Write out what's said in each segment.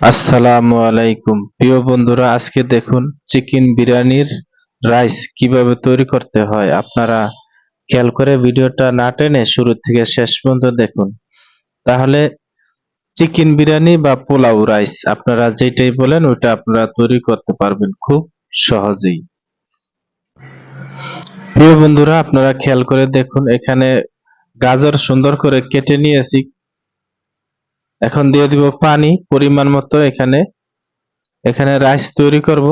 আসসালামু আলাইকুম। প্রিয় বন্ধুরা, আজকে দেখুন চিকেন বিরিয়ানির রাইস কীভাবে তৈরি করতে হয়। আপনারা খেয়াল করে ভিডিওটা না টেনে শুরু থেকে শেষ পর্যন্ত দেখুন। তাহলে চিকেন বিরিয়ানি বা পোলাও রাইস, আপনারা যেটাই বলেন ওটা আপনারা তৈরি করতে পারবেন খুব সহজেই। প্রিয় বন্ধুরা, আপনারা খেয়াল করে দেখুন, এখানে গাজর সুন্দর করে কেটে নিয়েছি। এখন দিয়ে দিব পানি, পরিমাণ মতো এখানে। এখানে রাইস তৈরি করব।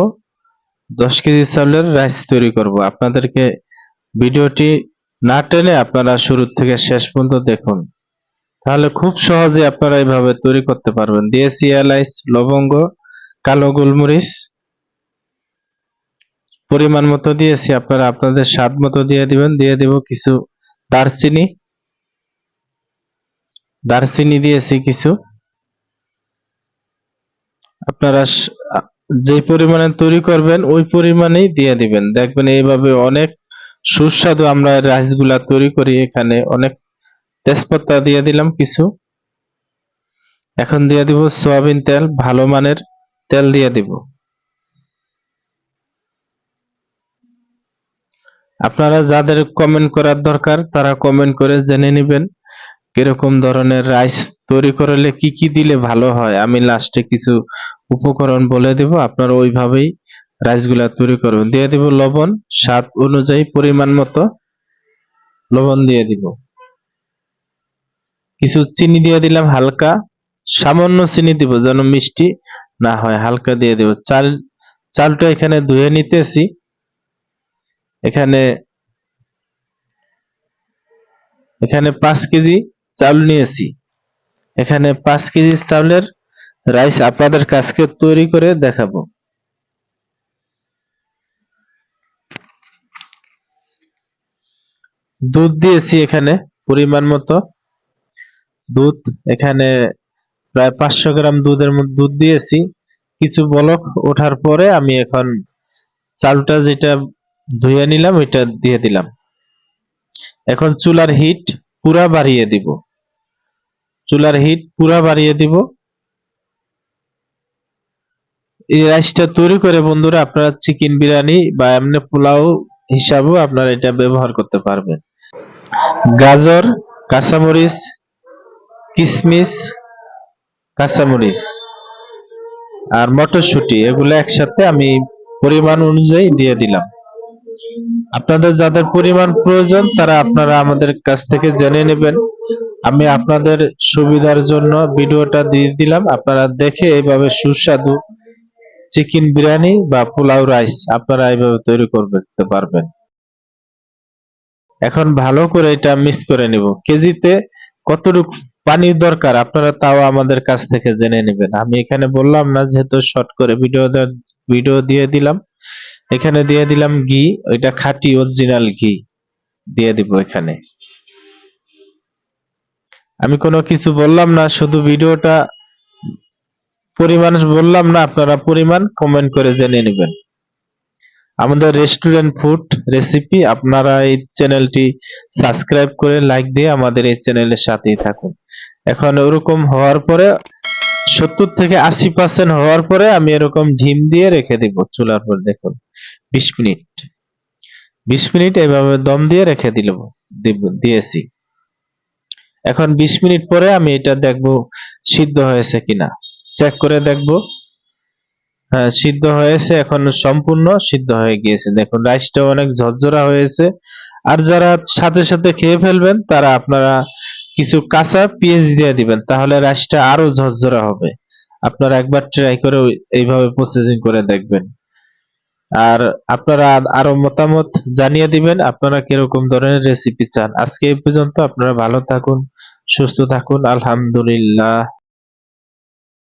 দশ কেজি চাউলের রাইস তৈরি করব। আপনাদেরকে ভিডিওটি না টেনে আপনারা শুরু থেকে শেষ পর্যন্ত দেখুন। তাহলে খুব সহজে আপনারা এইভাবে তৈরি করতে পারবেন। দিয়েছি এলাইচ, লবঙ্গ, কালো গোলমরিচ। পরিমাণ মতো দিয়েছি। আপনারা আপনাদের স্বাদ মতো দিয়ে দিবেন। দিয়ে দিব কিছু দারচিনি। দারচিনি দিয়েছি কিছু। আপনারা যে পরিমাণে তৈরি করবেন, ওই পরিমাণেই দিয়ে দিবেন। দেখবেন এইভাবে অনেক সুস্বাদু আমরা রাইসগুলা তৈরি করি এখানে। অনেক তেজপাতা দিয়ে দিলাম কিছু। এখন দিয়ে দিব সয়াবিন তেল, ভালো মানের তেল দিয়ে দিব। আপনারা যাদের কমেন্ট করার দরকার, তারা কমেন্ট করে জেনে নেবেন। কীরকম ধরনের রাইস তৈরি করলে কি কি দিলে ভালো হয়? আমি লাস্টে কিছু উপকরণ বলে দেব, আপনারা ওইভাবেই রাইসগুলা তৈরি করবেন। দিয়ে দিব লবণ, স্বাদ অনুযায়ী পরিমাণ মতো লবণ দিয়ে দিব। কিছু চিনি দিয়ে দিলাম হালকা, সামান্য চিনি দিব যেন মিষ্টি না হয়, হালকা দিয়ে দেব। চাল, চালটা এখানে ধুয়ে নিতেছি। এখানে এখানে পাঁচ কেজি চাউল নিয়েছি। এখানে পাঁচ কেজি চাউলের রাইস আপনাদের কাছকে তৈরি করে দেখাবো। দুধ দিয়েছি এখানে পরিমাণ মতো। দুধ এখানে প্রায় পাঁচশো গ্রাম দুধের মধ্যে দুধ দিয়েছি। কিছু বলক ওঠার পরে আমি এখন চালটা যেটা ধুয়ে নিলাম, ওইটা দিয়ে দিলাম। এখন চুলার হিট পুরা বাড়িয়ে দিব। চুলার হিট পুরা বাড়িয়ে দিব। এই রাইসটা তৈরি করে বন্ধুরা আপনারা চিকেন বিরিয়ানি বা এমনি পোলাও হিসাবেও আপনারা এটা ব্যবহার করতে পারবেন। গাজর, কাঁচামরিচ কিশমিশ কাঁচামরিচ আর মটরশুঁটি, এগুলো একসাথে আমি পরিমাণ অনুযায়ী দিয়ে দিলাম। আপনাদের যাদের পরিমাণ প্রয়োজন, তারা আপনারা আমাদের কাছ থেকে জেনে নেবেন। আমি আপনাদের সুবিধার জন্য ভিডিওটা দিয়ে দিলাম। আপনারা দেখে এইভাবে সুস্বাদু চিকেন বিরিয়ানি বা পোলাও রাইস আপনারা এইভাবে তৈরি করতে পারবেন। এখন ভালো করে এটা মিক্স করে নিব। কেজিতে কতটুকু পানির দরকার আপনারা তাও আমাদের কাছ থেকে জেনে নেবেন। আমি এখানে বললাম না, যেহেতু শর্ট করে ভিডিও ভিডিও দিয়ে দিলাম। এখানে দিয়ে দিলাম ঘি, ওইটা খাঁটি অরিজিনাল ঘি দিয়ে দিব এখানে। আমি কোনো কিছু বললাম না, শুধু ভিডিওটা পরিমাণ বললাম না, আপনারা পরিমাণ কমেন্ট করে জেনে নেবেন। আমাদের রেস্টুরেন্ট ফুড রেসিপি আপনারা এই চ্যানেলটি সাবস্ক্রাইব করে লাইক দিয়ে আমাদের এই চ্যানেলের সাথেই থাকুন। এখন ওরকম হওয়ার পরে সত্তর থেকে আশি পার্সেন্ট হওয়ার পরে আমি এরকম ডিম দিয়ে রেখে দিব চুলার পর দেখুন, বিশ মিনিট। বিশ মিনিট এভাবে দম দিয়ে রেখে দিল দিয়েছি। এখন বিশ মিনিট পরে আমি এটা দেখব সিদ্ধ হয়েছে কিনা। চেক করে দেখব। হ্যাঁ সিদ্ধ হয়েছে, এখন সম্পূর্ণ সিদ্ধ হয়ে গিয়েছে। দেখুন রাইসটা অনেক ঝরঝরা হয়েছে। আর যারা সাথে সাথে খেয়ে ফেলবেন, তারা আপনারা কিছু কাঁচা পেঁয়াজ দিয়ে দিবেন, তাহলে রাইসটা আরও ঝরঝরা হবে। আপনারা একবার ট্রাই করে এইভাবে প্রসেসিং করে দেখবেন। আর আপনারা আরও মতামত জানিয়ে দিবেন, আপনারা কীরকম ধরনের রেসিপি চান। আজকে এই পর্যন্ত, আপনারা ভালো থাকুন, সুস্থ থাকুন, আলহামদুলিল্লাহ।